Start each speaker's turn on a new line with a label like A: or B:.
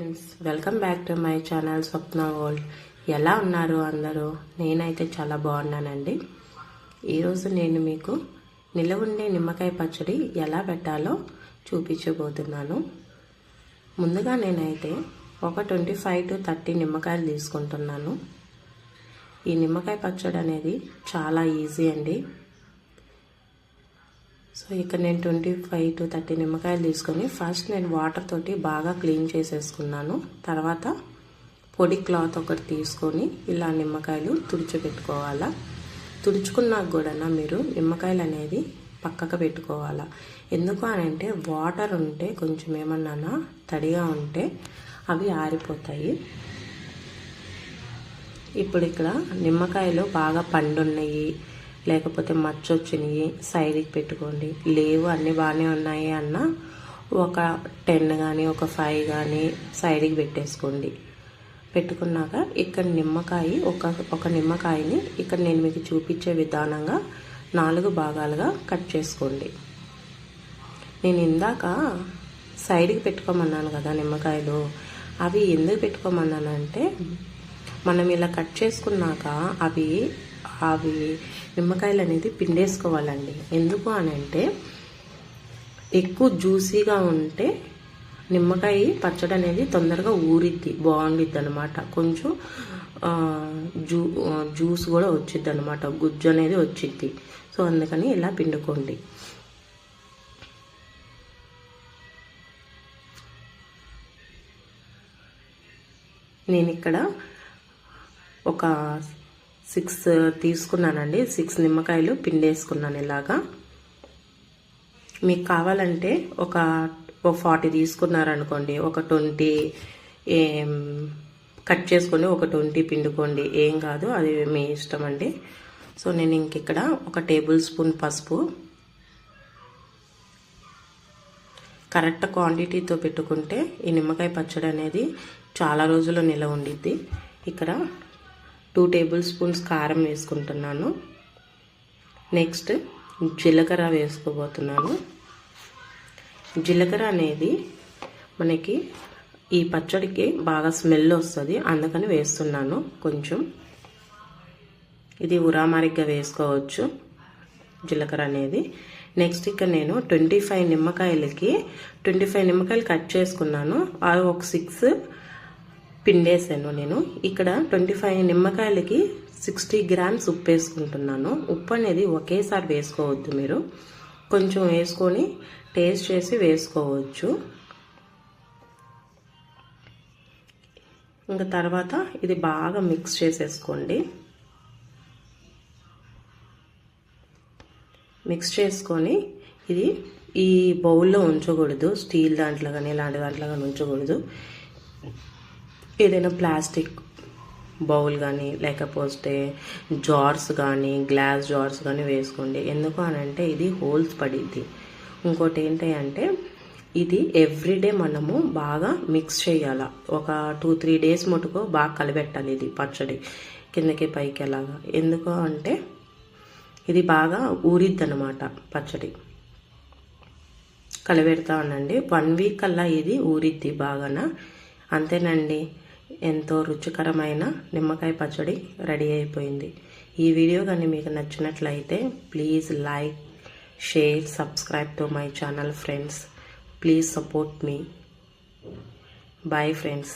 A: Friends welcome back to my channel Swapna world ఎలా ఉన్నారు అందరూ? నేనైతే చాలా బాగున్నానండి. ఈరోజు నేను మీకు నిలవుండే నిమ్మకాయ పచ్చడి ఎలా పెట్టాలో చూపించబోతున్నాను. ముందుగా నేనైతే ఒక ట్వంటీ ఫైవ్ టు థర్టీ నిమ్మకాయలు తీసుకుంటున్నాను. ఈ నిమ్మకాయ పచ్చడి అనేది చాలా ఈజీ అండి. సో ఇక్కడ నేను ట్వంటీ ఫైవ్ టు థర్టీ నిమ్మకాయలు తీసుకొని ఫస్ట్ నేను వాటర్ తోటి బాగా క్లీన్ చేసేసుకున్నాను. తర్వాత పొడి క్లాత్ ఒకటి తీసుకొని ఇలా నిమ్మకాయలు తుడిచిపెట్టుకోవాలా. తుడుచుకున్నాక కూడా మీరు నిమ్మకాయలు అనేది పక్కకు పెట్టుకోవాలా. ఎందుకు అని అంటే వాటర్ ఉంటే కొంచెం ఏమన్నా తడిగా ఉంటే అవి ఆరిపోతాయి. ఇప్పుడు ఇక్కడ నిమ్మకాయలు బాగా పండున్నాయి. లేకపోతే మచ్చ వచ్చినాయి సైడ్కి పెట్టుకోండి. లేవు అన్నీ బాగానే ఉన్నాయి అన్న ఒక టెన్ కానీ ఒక ఫైవ్ కానీ సైడ్కి పెట్టేసుకోండి. పెట్టుకున్నాక ఇక్కడ నిమ్మకాయ ఒక ఒక నిమ్మకాయని ఇక్కడ నేను మీకు చూపించే విధానంగా నాలుగు భాగాలుగా కట్ చేసుకోండి. నేను ఇందాక సైడ్కి పెట్టుకోమన్నాను కదా నిమ్మకాయలు. అవి ఎందుకు పెట్టుకోమన్నానంటే మనం ఇలా కట్ చేసుకున్నాక అవి అవి నిమ్మకాయలు అనేది పిండేసుకోవాలండి. ఎందుకు అని అంటే ఎక్కువ జ్యూసీగా ఉంటే నిమ్మకాయ పచ్చడి అనేది తొందరగా ఊరిద్ది బాగుండిద్ది అనమాట కొంచెం జ్యూ జ్యూస్ కూడా వచ్చిద్ది అనమాట గుజ్జు అనేది వచ్చిద్ది. సో అందుకని ఇలా పిండుకోండి. నేను ఇక్కడ ఒక సిక్స్ తీసుకున్నానండి. సిక్స్ నిమ్మకాయలు పిండేసుకున్నాను ఇలాగా. మీకు కావాలంటే ఒక ఒక ఫార్టీ తీసుకున్నారనుకోండి ఒక ట్వంటీ కట్ చేసుకొని ఒక ట్వంటీ పిండుకోండి. ఏం కాదు అది మీ ఇష్టం అండి. సో నేను ఇంక ఇక్కడ ఒక టేబుల్ స్పూన్ పసుపు కరెక్ట్ క్వాంటిటీతో పెట్టుకుంటే ఈ నిమ్మకాయ పచ్చడి అనేది చాలా రోజులు నిలవ ఉండిద్ది. ఇక్కడ టూ టేబుల్ స్పూన్స్ కారం వేసుకుంటున్నాను. నెక్స్ట్ జీలకర్ర వేసుకోబోతున్నాను. జీలకర్ర అనేది మనకి ఈ పచ్చడికి బాగా స్మెల్ వస్తుంది అందుకని వేస్తున్నాను కొంచెం. ఇది ఉరామారిగ్గా వేసుకోవచ్చు జీలకర్ర అనేది. నెక్స్ట్ ఇక్కడ నేను ట్వంటీ ఫైవ్ నిమ్మకాయలకి ట్వంటీ ఫైవ్ నిమ్మకాయలు కట్ చేసుకున్నాను. అవి ఒక సిక్స్ పిండేసాను నేను. ఇక్కడ ట్వంటీ ఫైవ్ నిమ్మకాయలకి సిక్స్టీ గ్రామ్స్ ఉప్పు వేసుకుంటున్నాను. ఉప్పు అనేది ఒకేసారి వేసుకోవద్దు మీరు. కొంచెం వేసుకొని టేస్ట్ చేసి వేసుకోవచ్చు. ఇంకా తర్వాత ఇది బాగా మిక్స్ చేసేసుకోండి. మిక్స్ చేసుకొని ఇది ఈ బౌల్లో ఉంచకూడదు. స్టీల్ దాంట్లో కానీ ఇలాంటి దాంట్లో కానీ ఉంచకూడదు. ఏదైనా ప్లాస్టిక్ బౌల్ కానీ లేకపోతే జార్స్ కానీ గ్లాస్ జార్స్ కానీ వేసుకోండి. ఎందుకు అని అంటే ఇది హోల్స్ పడిద్ది. ఇంకోటి ఏంటి అంటే ఇది ఎవ్రీడే మనము బాగా మిక్స్ చేయాల. ఒక టూ త్రీ డేస్ మటుకు బాగా కలిపెట్టాలి ఇది పచ్చడి కిందకి పైకి ఎలాగా ఎందుకు అంటే ఇది బాగా ఊరిద్ది అనమాట పచ్చడి. కలిపెడతా ఉండండి. వన్ వీక్ అలా ఇది ఊరిద్ది బాగాన? అంతేనండి. ఎంతో రుచికరమైన నిమ్మకాయ పచ్చడి రెడీ అయిపోయింది. ఈ వీడియో కానీ మీకు నచ్చినట్లయితే please like share subscribe to my channel friends. Please support me. Bye friends.